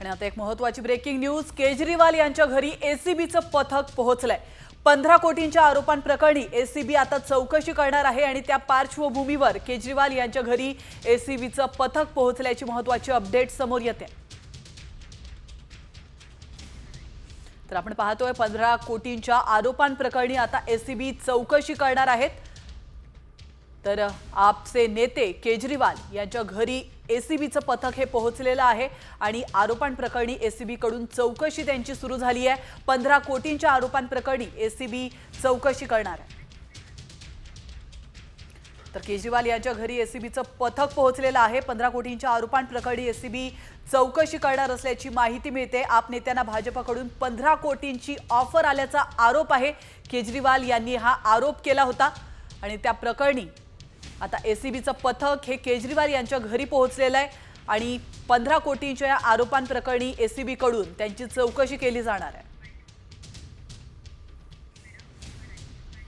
आणि आता एक महत्वाची ब्रेकिंग न्यूज केजरीवाल यांच्या घरी एसीबीचं पथक पोहोचलंय. पंधरा कोटींच्या आरोपांप्रकरणी एसीबी आता चौकशी करणार आहे आणि त्या पार्श्वभूमीवर केजरीवाल यांच्या घरी एसीबीचं पथक पोहोचल्याची महत्वाची अपडेट समोर येते. तर आपण पाहतोय पंधरा कोटींच्या आरोपांप्रकरणी आता एसीबी चौकशी करणार आहेत. तर आपचे नेते केजरीवाल यांच्या घरी एसीबीचं पथक हे पोहोचलेलं आहे आणि आरोपांप्रकरणी एसीबीकडून चौकशी त्यांची सुरू झाली आहे. पंधरा कोटींच्या आरोपांप्रकरणी एसीबी चौकशी करणार आहे. तर केजरीवाल यांच्या घरी एसीबीचं पथक पोहोचलेलं आहे. पंधरा कोटींच्या आरोपांप्रकरणी एसीबी चौकशी करणार असल्याची माहिती मिळते. आप नेत्यांना भाजपकडून पंधरा कोटींची ऑफर आल्याचा आरोप आहे. केजरीवाल यांनी हा आरोप केला होता. आणि त्या प्रकरणी आता एसीबीचं पथक हे केजरीवाल यांच्या घरी पोहोचलेलं आहे आणि पंधरा कोटींच्या या आरोपांप्रकरणी ए सी बीकडून त्यांची चौकशी केली जाणार आहे.